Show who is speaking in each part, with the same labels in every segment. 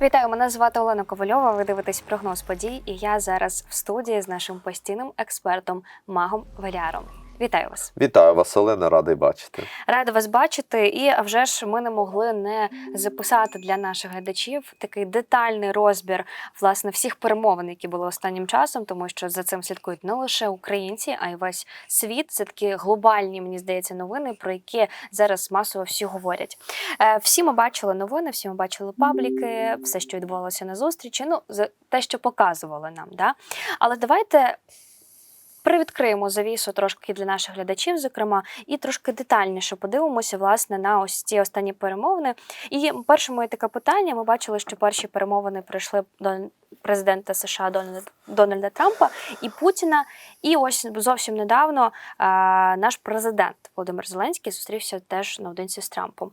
Speaker 1: Вітаю, мене звати Олена Ковальова. Ви дивитесь прогноз подій, і я зараз в студії з нашим постійним експертом Магом Валяром. Вітаю вас!
Speaker 2: Вітаю вас, Олена, радий бачити.
Speaker 1: Рада вас бачити. І а вже ж ми не могли не записати для наших глядачів такий детальний розбір власне всіх перемовин, які були останнім часом, тому що за цим слідкують не лише українці, а й весь світ. Це такі глобальні, мені здається, новини, про які зараз масово всі говорять. Е, Всі ми бачили новини, всі ми бачили пабліки, все, що відбувалося на зустрічі. Ну, те, що показували нам. Да? Але давайте привідкриємо завісу трошки для наших глядачів, зокрема, і трошки детальніше подивимося власне на ось ці останні перемовини. І перше моє таке питання: ми бачили, що перші перемовини прийшли до президента США Дональда, Дональда Трампа і Путіна. І ось зовсім недавно а, наш президент Володимир Зеленський зустрівся теж наодинці з Трампом.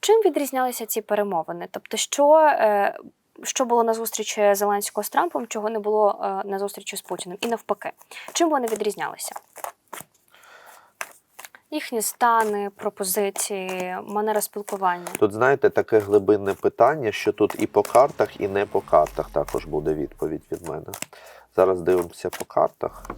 Speaker 1: Чим відрізнялися ці перемовини? Тобто, що, е, що було на зустрічі Зеленського з Трампом, чого не було е, на зустрічі з Путіним, і навпаки, чим вони відрізнялися? Їхні стани, пропозиції, манера спілкування.
Speaker 2: Тут, знаєте, таке глибинне питання, що тут і по картах, і не по картах також буде відповідь від мене. Зараз дивимося по картах.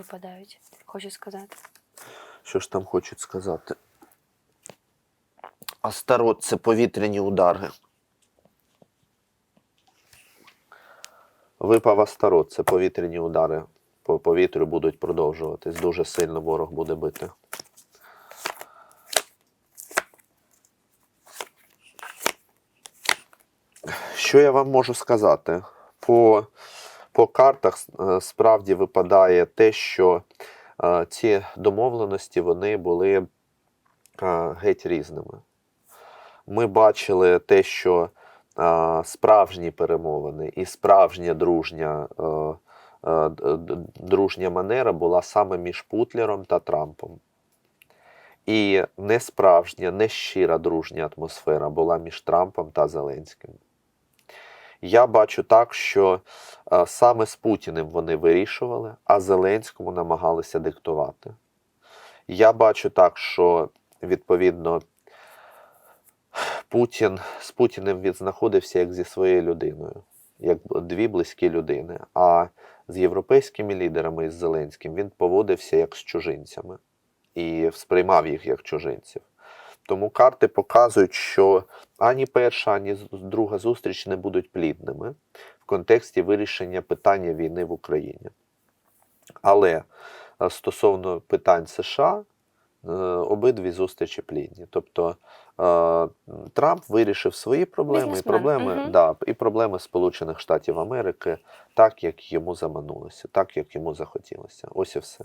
Speaker 1: Випадають, хочу сказати.
Speaker 2: Що ж там хочуть сказати? Астарот це повітряні удари. Випав Астарот, це повітряні удари. По повітрю будуть продовжуватись. Дуже сильно ворог буде бити. Що я вам можу сказати? По, по картах е, справді випадає те, що е, ці домовленості вони були е, геть різними. Ми бачили те, що справжні перемовини і справжня дружня, дружня манера була саме між Путлером та Трампом. І несправжня, нещира дружня атмосфера була між Трампом та Зеленським. Я бачу так, що е, саме з Путіним вони вирішували, а Зеленському намагалися диктувати. Я бачу так, що відповідно Путін з Путіним він знаходився як зі своєю людиною, як дві близькі людини. А з європейськими лідерами і з Зеленським він поводився як з чужинцями і сприймав їх як чужинців. Тому карти показують, що ані перша, ані друга зустріч не будуть плідними в контексті вирішення питання війни в Україні. Але е, стосовно питань США, е, обидві зустрічі плідні. Тобто е, Трамп вирішив свої проблеми, і проблеми,
Speaker 1: мгм.
Speaker 2: да, і проблеми Сполучених Штатів Америки так, як йому заманулося, так, як йому захотілося. Ось і все.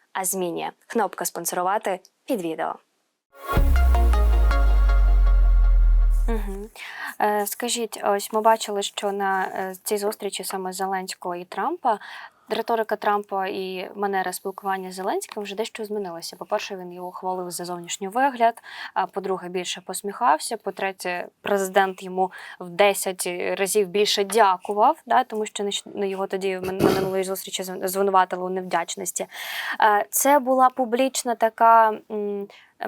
Speaker 1: а змінює. Кнопка спонсорувати під відео. Угу. Скажіть, ось ми бачили, що на е, цій зустрічі саме Зеленського і Трампа риторика Трампа і манера спілкування з Зеленським вже дещо змінилася. По-перше, він його хвалив за зовнішній вигляд. А по-друге, більше посміхався. По-третє, президент йому в 10 разів більше дякував, да, тому що ну, його тоді на минулої зустрічі звин- звинуватили у невдячності. Це була публічна така.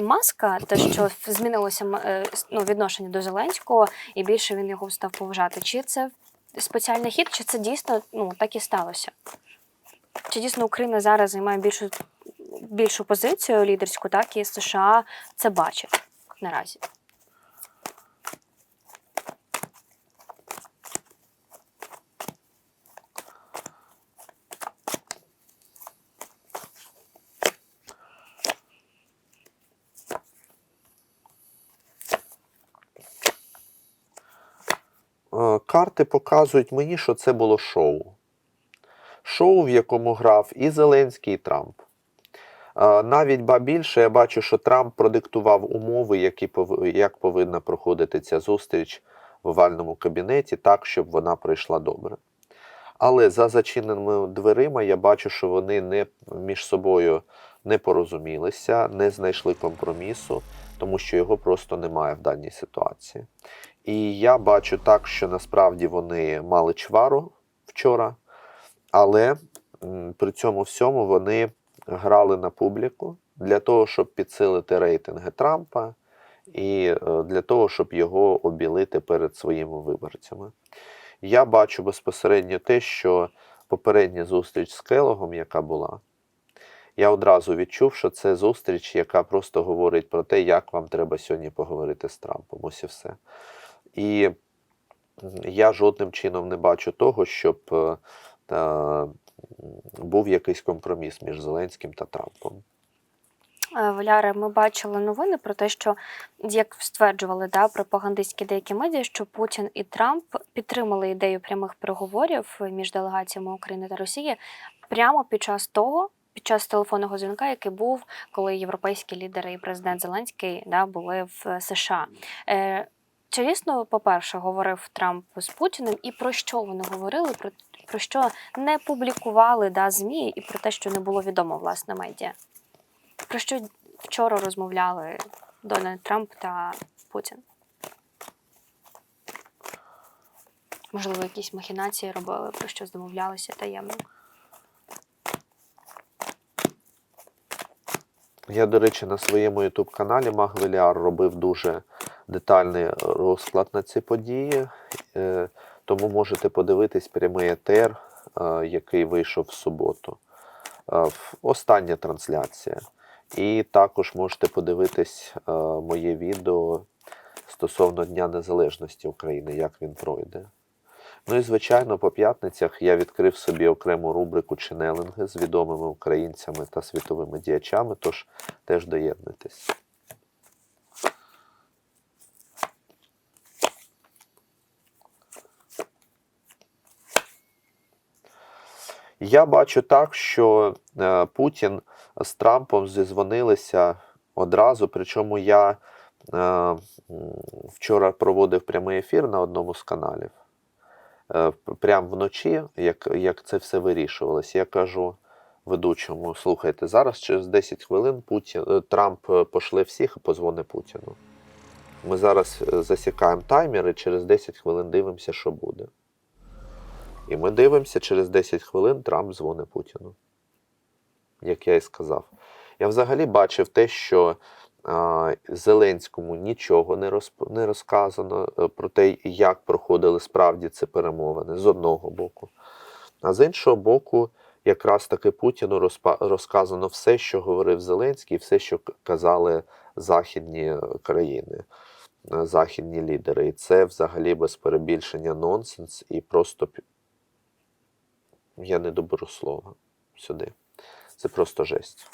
Speaker 1: Маска, те, що змінилося е, ну, відношення до Зеленського, і більше він його став поважати. Чи це спеціальний хід, чи це дійсно ну, так і сталося? Чи дійсно Україна зараз займає більшу більшу позицію лідерську, так і США це бачить наразі?
Speaker 2: Е, карти показують мені, що це було шоу. Шоу, в якому грав і Зеленський, і Трамп. Навіть ба більше я бачу, що Трамп продиктував умови, які як повинна проходити ця зустріч в овальному кабінеті, так, щоб вона пройшла добре. Але за зачиненими дверима я бачу, що вони не між собою не порозумілися, не знайшли компромісу, тому що його просто немає в даній ситуації. І я бачу так, що насправді вони мали чвару вчора, але при цьому всьому вони грали на публіку для того, щоб підсилити рейтинги Трампа і е, для того, щоб його обілити перед своїми виборцями. Я бачу безпосередньо те, що попередня зустріч з Келогом, яка була, я одразу відчув, що це зустріч, яка просто говорить про те, як вам треба сьогодні поговорити з Трампом. Ось і все. І я жодним чином не бачу того, щоб е, був якийсь компроміс між Зеленським та Трампом.
Speaker 1: Е, Валяре, ми бачили новини про те, що як стверджували да, пропагандистські деякі медіа, що Путін і Трамп підтримали ідею прямих переговорів між делегаціями України та Росії прямо під час того, під час телефонного дзвінка, який був, коли європейські лідери і президент Зеленський да, були в США. Е, чи дійсно, по-перше, говорив Трамп з Путіним, і про що вони говорили? Про, про що не публікували да, ЗМІ, і про те, що не було відомо власне медіа? Про що вчора розмовляли Дональд Трамп та Путін? Можливо, якісь махінації робили, про що домовлялися таємно.
Speaker 2: Я, до речі, на своєму youtube каналі Магвеліар робив дуже детальний розклад на ці події, е, тому можете подивитись прямий етер, е, який вийшов в суботу. Е, Остання трансляція. І також можете подивитись е, моє відео стосовно Дня Незалежності України, як він пройде. Ну і звичайно, по п'ятницях я відкрив собі окрему рубрику ченелинги з відомими українцями та світовими діячами, тож теж доєднуйтесь. Я бачу так, що е, Путін з Трампом зізвонилися одразу. Причому я е, вчора проводив прямий ефір на одному з каналів. Е, прямо вночі, як, як це все вирішувалось, я кажу ведучому: слухайте, зараз через 10 хвилин Путін, Трамп пошле всіх і позвони Путіну. Ми зараз засікаємо таймер і через 10 хвилин дивимося, що буде. І ми дивимося, через 10 хвилин Трамп дзвонить Путіну. Як я і сказав. Я взагалі бачив те, що а, Зеленському нічого не, розп... не розказано е, про те, як проходили справді ці перемовини з одного боку. А з іншого боку, якраз таки Путіну розпа... розказано все, що говорив Зеленський, все, що казали західні е, країни, е, західні лідери. І це взагалі без перебільшення нонсенс і просто я не доберу слова сюди. Це просто жесть.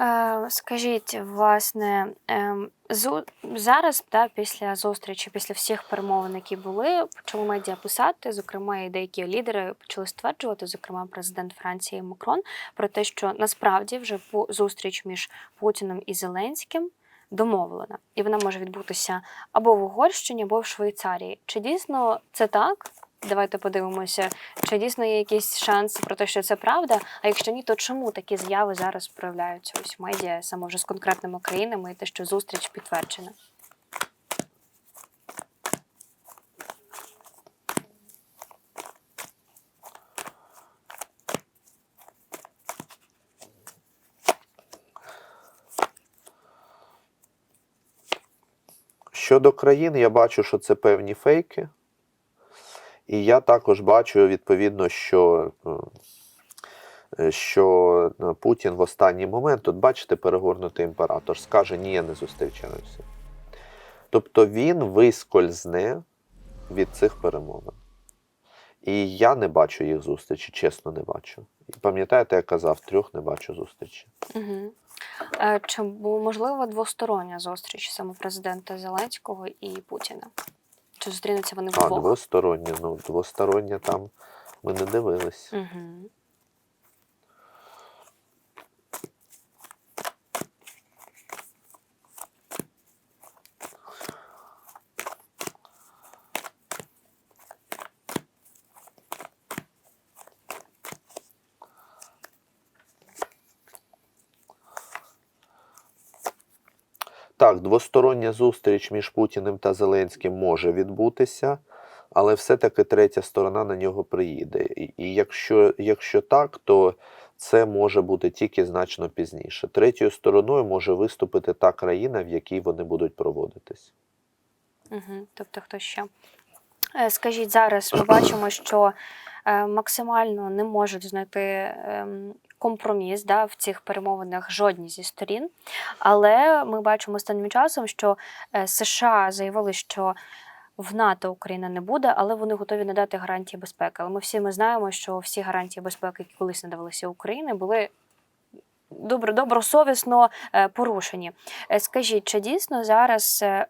Speaker 1: Е, скажіть, власне, ем, зу- зараз, да, після зустрічі, після всіх перемовин, які були, почали медіа писати, зокрема, і деякі лідери почали стверджувати, зокрема, президент Франції Макрон, про те, що насправді вже по зустріч між Путіним і Зеленським домовлена, і вона може відбутися або в Угорщині, або в Швейцарії. Чи дійсно це так? Давайте подивимося, чи дійсно є якісь шанси про те, що це правда. А якщо ні, то чому такі заяви зараз проявляються ось в медіа, саме вже з конкретними країнами, і те, що зустріч підтверджена?
Speaker 2: Щодо країн, я бачу, що це певні фейки. І я також бачу, відповідно, що, е, що е, Путін в останній момент, тут бачите, перегорнутий імператор, скаже, ні, я не зустрічаюся. Тобто він вискользне від цих перемовин. І я не бачу їх зустрічі, чесно, не бачу. І пам'ятаєте, я казав, трьох не бачу зустрічі.
Speaker 1: Угу. Чи можлива двостороння зустріч саме президента Зеленського і Путіна? Чи зустрінуться вони
Speaker 2: А, двостороння. Ну, двостороннє там ми не дивились.
Speaker 1: Угу.
Speaker 2: Так, двостороння зустріч між Путіним та Зеленським може відбутися, але все-таки третя сторона на нього приїде. І, якщо, якщо так, то це може бути тільки значно пізніше. Третьою стороною може виступити та країна, в якій вони будуть проводитись.
Speaker 1: Угу. Тобто хто ще? Е, Скажіть, зараз ми бачимо, що е, максимально не можуть знайти ем, компроміс да, в цих перемовинах жодні зі сторін. Але ми бачимо останнім часом, що е, США заявили, що в НАТО Україна не буде, але вони готові надати гарантії безпеки. Але ми всі ми знаємо, що всі гарантії безпеки, які колись надавалися Україні, були добро, добросовісно е, порушені. Е, Скажіть, чи дійсно зараз е,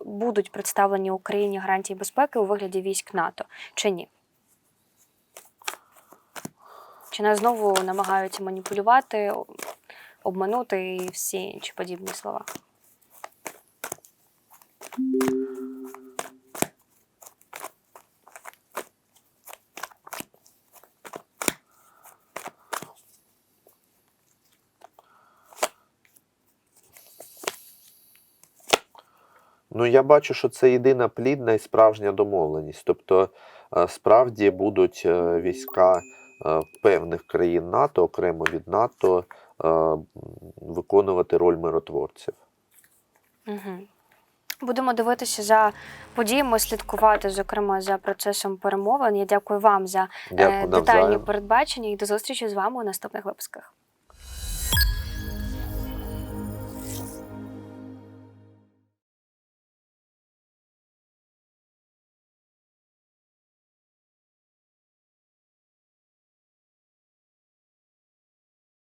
Speaker 1: будуть представлені Україні гарантії безпеки у вигляді військ НАТО, чи ні? Чи нас знову намагаються маніпулювати, обманути і всі інші подібні слова?
Speaker 2: Ну, я бачу, що це єдина плідна і справжня домовленість. Тобто, е, справді будуть е, війська е, певних країн НАТО, окремо від НАТО, виконувати роль миротворців.
Speaker 1: Угу. Будемо дивитися за подіями, слідкувати, зокрема, за процесом перемовин. Я дякую вам за
Speaker 2: Дякую
Speaker 1: детальні
Speaker 2: навзаєм.
Speaker 1: передбачення і до зустрічі з вами у наступних випусках.